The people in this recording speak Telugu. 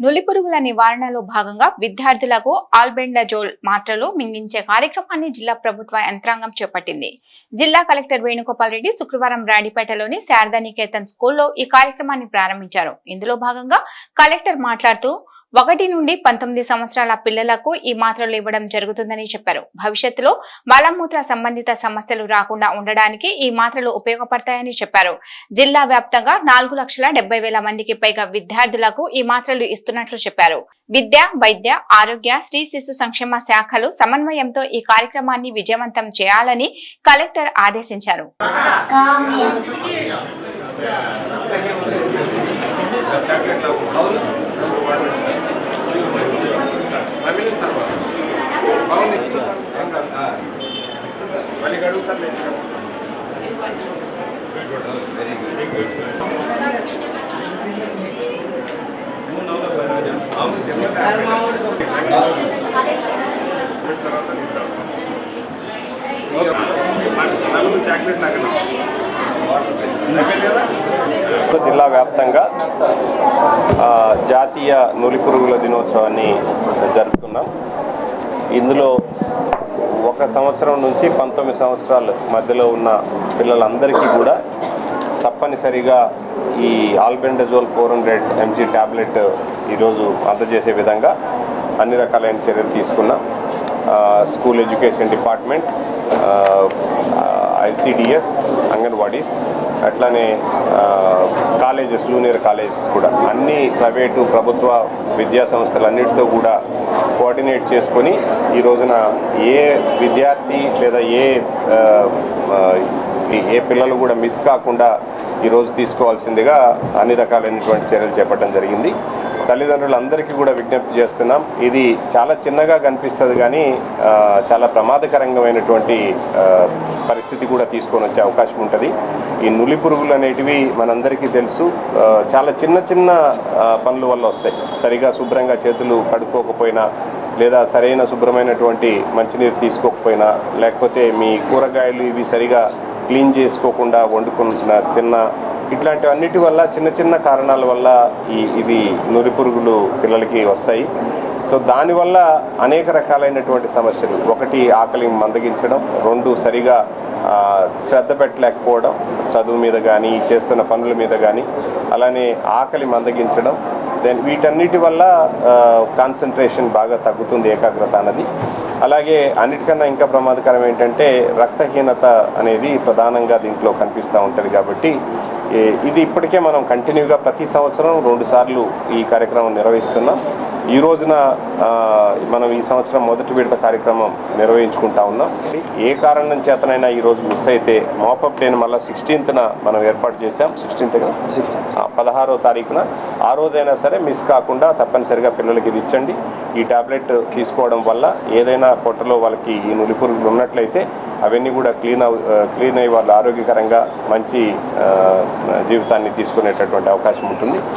నులిపురుగుల నివారణలో భాగంగా విద్యార్థులకు ఆల్బెండజోల్ మాత్రలు మింగించే కార్యక్రమాన్ని జిల్లా ప్రభుత్వ యంత్రాంగం చేపట్టింది. జిల్లా కలెక్టర్ వేణుగోపాల్ రెడ్డి శుక్రవారం రాడిపేటలోని శారదా నికేతన్ స్కూల్లో ఈ కార్యక్రమాన్ని ప్రారంభించారు. ఇందులో భాగంగా కలెక్టర్ మాట్లాడుతూ ఒకటి నుండి పంతొమ్మిది సంవత్సరాల పిల్లలకు ఈ మాత్రలు ఇవ్వడం జరుగుతుందని చెప్పారు. భవిష్యత్తులో మలమూత్ర సంబంధిత సమస్యలు రాకుండా ఉండడానికి ఈ మాత్రలు ఉపయోగపడతాయని చెప్పారు. జిల్లా వ్యాప్తంగా నాలుగు లక్షల డెబ్బై వేల మందికి పైగా విద్యార్థులకు ఈ మాత్రలు ఇస్తున్నట్లు చెప్పారు. విద్య వైద్య ఆరోగ్య స్త్రీ శిశు సంక్షేమ శాఖలు సమన్వయంతో ఈ కార్యక్రమాన్ని విజయవంతం చేయాలని కలెక్టర్ ఆదేశించారు. జిల్లా వ్యాప్తంగా జాతీయ నులిపురుగుల దినోత్సవాన్ని జరుపుతున్నాం. ఇందులో ఒక సంవత్సరం నుంచి పంతొమ్మిది సంవత్సరాల మధ్యలో ఉన్న పిల్లలందరికీ కూడా తప్పనిసరిగా ఈ albendazole four hundred mg tablet ఈరోజు అందజేసే విధంగా అన్ని రకాలైన చర్యలు తీసుకున్నాం school education department ICDS anganwadis అట్లానే కాలేజెస్ జూనియర్ కాలేజెస్ కూడా అన్ని ప్రైవేటు ప్రభుత్వ విద్యా సంస్థలన్నిటితో కూడా కోఆర్డినేట్ చేసుకొని ఈ రోజున ఏ విద్యార్థి లేదా ఏ ఏ పిల్లలు కూడా మిస్ కాకుండా ఈరోజు తీసుకోవాల్సిందిగా అన్ని రకాలైనటువంటి చర్యలు చేపట్టడం జరిగింది. తల్లిదండ్రులందరికీ కూడా విజ్ఞప్తి చేస్తున్నాం. ఇది చాలా చిన్నగా కనిపిస్తుంది కానీ చాలా ప్రమాదకరంగమైనటువంటి పరిస్థితి కూడా తీసుకొని వచ్చే అవకాశం ఉంటుంది. ఈ నులి పురుగులు అనేటివి మనందరికీ తెలుసు. చాలా చిన్న చిన్న పనుల వల్ల వస్తాయి. సరిగా శుభ్రంగా చేతులు కడుక్కోకపోయినా లేదా సరైన శుభ్రమైనటువంటి మంచినీరు తీసుకోకపోయినా లేకపోతే మీ కూరగాయలు ఇవి సరిగా క్లీన్ చేసుకోకుండా వండుకున్న తిన్న ఇట్లాంటివన్నిటి వల్ల చిన్న చిన్న కారణాల వల్ల ఈ ఇవి నురి పురుగులు పిల్లలకి వస్తాయి. సో దానివల్ల అనేక రకాలైనటువంటి సమస్యలు. ఒకటి ఆకలి మందగించడం. రెండు సరిగా శ్రద్ధ పెట్టలేకపోవడం. చదువు మీద కానీ చేస్తున్న పనుల మీద కానీ అలానే ఆకలి మందగించడం. దెన్ వీటన్నిటి వల్ల కాన్సన్ట్రేషన్ బాగా తగ్గుతుంది ఏకాగ్రత అన్నది. అలాగే అన్నిటికన్నా ఇంకా ప్రమాదకరం ఏంటంటే రక్తహీనత అనేది ప్రధానంగా దీంట్లో కనిపిస్తూ ఉంటుంది కాబట్టి ఇది ఇప్పటికే మనం కంటిన్యూగా ప్రతి సంవత్సరం రెండు సార్లు ఈ కార్యక్రమం నిర్వహిస్తున్నాం. ఈ రోజున మనం ఈ సంవత్సరం మొదటి విడత కార్యక్రమం నిర్వహించుకుంటా ఉన్నాం. ఏ కారణం చేతనైనా ఈ రోజు మిస్ అయితే మోపప్ డేని మళ్ళీ సిక్స్టీన్త్న మనం ఏర్పాటు చేశాం. సిక్స్టీన్త్ పదహారో తారీఖున. ఆ రోజైనా సరే మిస్ కాకుండా తప్పనిసరిగా పిల్లలకి ఇది ఇచ్చండి. ఈ టాబ్లెట్ తీసుకోవడం వల్ల ఏదైనా పొట్టలో వాళ్ళకి ఈ నులిపురుగులు ఉన్నట్లయితే అవన్నీ కూడా క్లీన్ అవ్ క్లీన్ అయ్యి వాళ్ళు ఆరోగ్యకరంగా మంచి జీవితాన్ని తీసుకునేటటువంటి అవకాశం ఉంటుంది.